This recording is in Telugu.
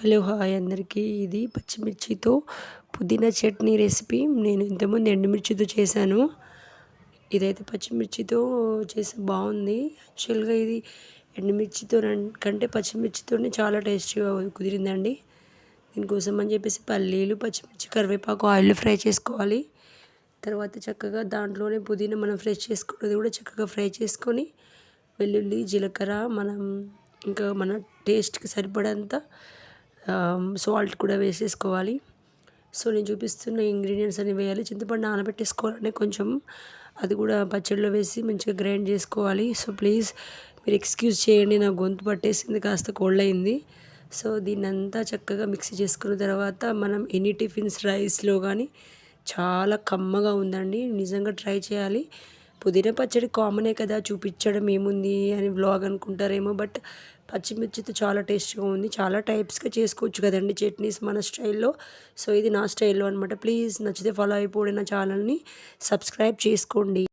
హలో హాయ్ అందరికీ. ఇది పచ్చిమిర్చితో పుదీనా చట్నీ రెసిపీ. నేను ఇంతకుముందు ఎండుమిర్చితో చేశాను. ఇదైతే పచ్చిమిర్చితో చేసి బాగుంది. యాక్చువల్గా ఇది ఎండుమిర్చితో కంటే పచ్చిమిర్చితోనే చాలా టేస్టీగా కుదిరిందండి. దీనికోసం అని చెప్పేసి పల్లీలు పచ్చిమిర్చి కరివేపాకు ఆయిల్ ఫ్రై చేసుకోవాలి. తర్వాత చక్కగా దాంట్లోనే పుదీనా మనం ఫ్రెష్ చేసుకున్నది కూడా చక్కగా ఫ్రై చేసుకొని వెల్లుల్లి జీలకర్ర మనం ఇంకా మన టేస్ట్కి సరిపడంత సాల్ట్ కూడా వేసేసుకోవాలి. సో నేను చూపిస్తున్న ఇంగ్రీడియంట్స్ అన్ని వేయాలి. చింతపండు నానబెట్టేసుకోవాలంటే కొంచెం అది కూడా పచ్చడిలో వేసి మంచిగా గ్రైండ్ చేసుకోవాలి. సో ప్లీజ్ మీరు ఎక్స్క్యూజ్ చేయండి నా గొంతు పట్టేసింది కాస్త కోల్డ్ అయింది సో దీన్ని అంతా చక్కగా మిక్సీ చేసుకున్న తర్వాత మనం ఎనీ టిఫిన్స్ రైస్లో కానీ చాలా కమ్మగా ఉందండి. నిజంగా ట్రై చేయాలి. పుదీనా పచ్చడి కామనే కదా చూపించడం ఏముంది అని బ్లాగ్ అనుకుంటారేమో బట్ పచ్చిమిర్చితో చాలా టేస్ట్గా ఉంది. చాలా టైప్స్గా చేసుకోవచ్చు కదండి చట్నీస్ మన స్టైల్లో. సో ఇది నా స్టైల్లో అనమాట ప్లీజ్ నచ్చితే ఫాలో అయిపోండి నా ఛానల్ని సబ్స్క్రైబ్ చేసుకోండి.